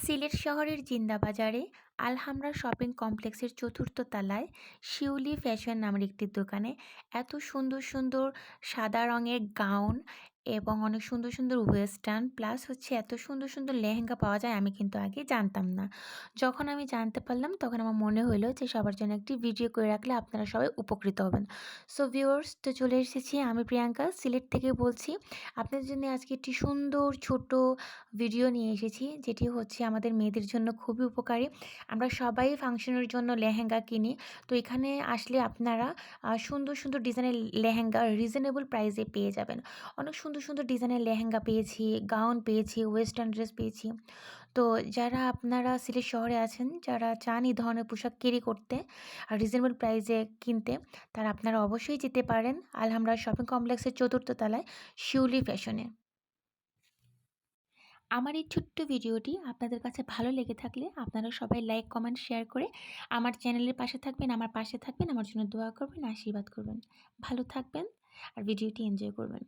সিলেট শহরের জিন্দাবাজারে আলহামরা শপিং কমপ্লেক্সের চতুর্থ তলায় শিউলি ফ্যাশন নামের একটি দোকানে এত সুন্দর সুন্দর সাদা রঙের গাউন এবং অনেক সুন্দর সুন্দর ওয়েস্টার্ন প্লাস হচ্ছে এত সুন্দর সুন্দর লেহেঙ্গা পাওয়া যায় আমি কিন্তু আগে জানতাম না। যখন আমি জানতে পারলাম তখন আমার মনে হলো যে সবার জন্য একটি ভিডিও করে রাখলে আপনারা সবাই উপকৃত হবেন। সো ভিউয়ার্স তো চলে এসেছি আমি প্রিয়াঙ্কা, সিলেট থেকে বলছি। আপনাদের জন্য আজকে একটি সুন্দর ছোট ভিডিও নিয়ে এসেছি, যেটি হচ্ছে আমাদের মেয়েদের জন্য খুবই উপকারী। আমরা সবাই ফাংশনের জন্য লেহেঙ্গা কিনি, তো এখানে আসলে আপনারা সুন্দর সুন্দর ডিজাইনের লেহেঙ্গা রিজনেবল প্রাইসে পেয়ে যাবেন। অনেক সুন্দর সুন্দর সুন্দর ডিজাইনের লেহেঙ্গা পেয়েছি গাউন পেয়েছি ওয়েস্টার্ন ড্রেস পেয়েছি। তো যারা আপনারা সিলেট শহরে আছেন, যারা চান এই ধরনের পোশাক ক্যারি করতে আর রিজনেবল প্রাইসে কিনতে, তারা আপনারা অবশ্যই যেতে পারেন আলহামরা শপিং কমপ্লেক্সের চতুর্থ তলায় শিউলি ফ্যাশনে আমার এই ছোট্ট ভিডিওটি আপনাদের কাছে ভালো লেগে থাকলে আপনারা সবাই লাইক কমেন্ট শেয়ার করে আমার চ্যানেলের পাশে থাকবেন, আমার পাশে থাকবেন, আমার জন্য দোয়া করবেন, আশীর্বাদ করবেন। ভালো থাকবেন আর ভিডিওটি এনজয় করবেন।